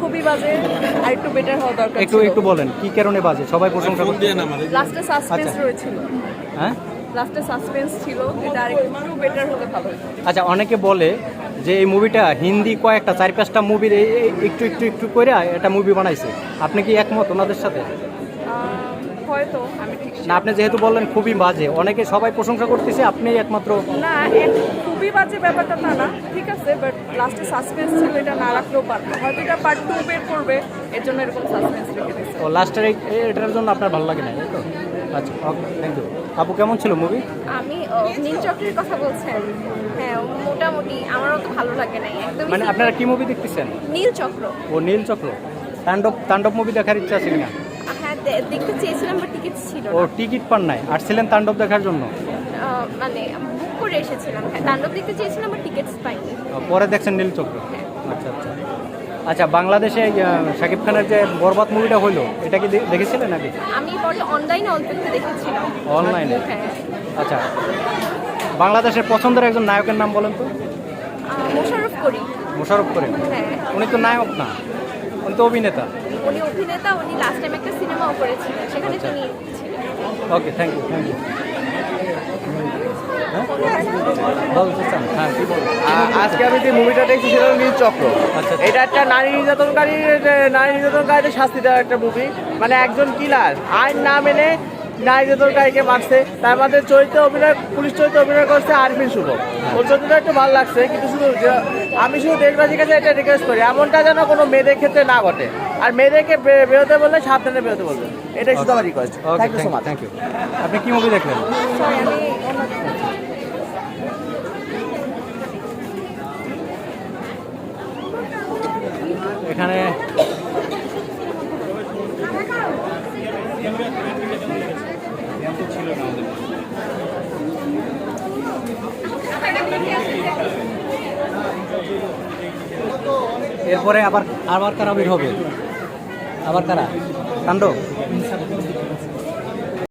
খুবই বাজে আর একটু বেটার হওয়া দরকার একটু একটু বলেন কি কারণে বাজে? সবাই প্রশংসা করছে। লাস্টে সাসপেন্স আচ্ছা। রয়েছিল। হ্যাঁ? লাস্টে সাসপেন্স ছিল এটা আর একটু বেটার হলে ভালো আচ্ছা অনেকে বলে যে এই মুভিটা হিন্দি কয়েকটা চার পাঁচটা মুভির একটু একটু একটু করে একটা মুভি বানাইছে। আপনি কি একমত ওনাদের সাথে? হয়তো আমি ঠিক না আপনি যেহেতু বললেন খুবই বাজে অনেকে সবাই প্রশংসা করতেছে আপনি একমাত্র না বাজে ব্যাপারটা তা না ঠিক আছে বাট লাস্টে সাসপেন্স ছিল এটা না রাখলেও পারতো হয়তো এটা পার্ট টু বের করবে এর জন্য এরকম সাসপেন্স রেখে দিচ্ছে ও লাস্টের এটার জন্য আপনার ভালো লাগে না তো? আচ্ছা ওকে থ্যাংক ইউ আপু কেমন ছিল মুভি আমি ও, নীল চক্রের কথা বলছেন? হ্যাঁ মোটামুটি আমারও তো ভালো লাগে নাই একদম মানে আপনারা কি মুভি দেখতেছেন? নীল চক্র। ও নীল চক্র। তাণ্ডব তাণ্ডব মুভি দেখার ইচ্ছা আছে কিনা? হ্যাঁ দেখতে চেয়েছিলাম বাট টিকিট ছিল ও টিকিট পান নাই। আসছিলেন তাণ্ডব দেখার জন্য? মানে বুক করে এসেছিলাম। হ্যাঁ তাণ্ডব দেখতে চেয়েছিলাম টিকিটস পাইনি। পরে দেখছেন নীল চক্র? আচ্ছা আচ্ছা। আচ্ছা বাংলাদেশে শাকিব খানের যে বরবাদ মুভিটা হইল এটা কি দেখেছিলেন নাকি? আমি পরে অনলাইনে অল্প একটু দেখেছিলাম। অনলাইনে হ্যাঁ। আচ্ছা। বাংলাদেশের পছন্দের একজন নায়কের নাম বলেন তো? মোশাররফ করি মোশারফ করিম? হ্যাঁ। উনি তো নায়ক না। উনি তো অভিনেতা। উনি অভিনেতা উনি লাস্ট টাইম একটা সিনেমাও করেছিলেন। সেখানে আচ্ছা। তিনি okay thank you thank you বলতে চান হ্যাঁ কি বলুন আ- আজকে আমি যে মুভিটা দেখছি সেটা হলো চক্র। আচ্ছা। এটা একটা নারী নির্যাতনকারী নারী নির্যাতনকারীদের শাস্তি দেওয়ার একটা মুভি মানে একজন কিলার আইন না মেনে নারী নির্যাতনকারীকে মারছে। তার মধ্যে চরিত্রে অভিনয় পুলিশ চরিত্রে অভিনয় করছে আরফিন শুভ। ওর চরিত্রটা একটু ভালো লাগছে কিন্তু শুধু যে- আমি শুধু দেশবাসীর কাছে এটা রিকোয়েস্ট করি এমনটা যেন কোনো মেয়েদের ক্ষেত্রে না ঘটে। আর মেয়েদেরকে বেরোতে বললে সাবধানে বেরোতে বলবে। এটাই শুধু আমার request thank you so much thank you আপনি কি মুভি দেখলেন সরি আমি এখানে এরপরে আবার আবার কারা বের হবে? আবার কারা? কাণ্ড?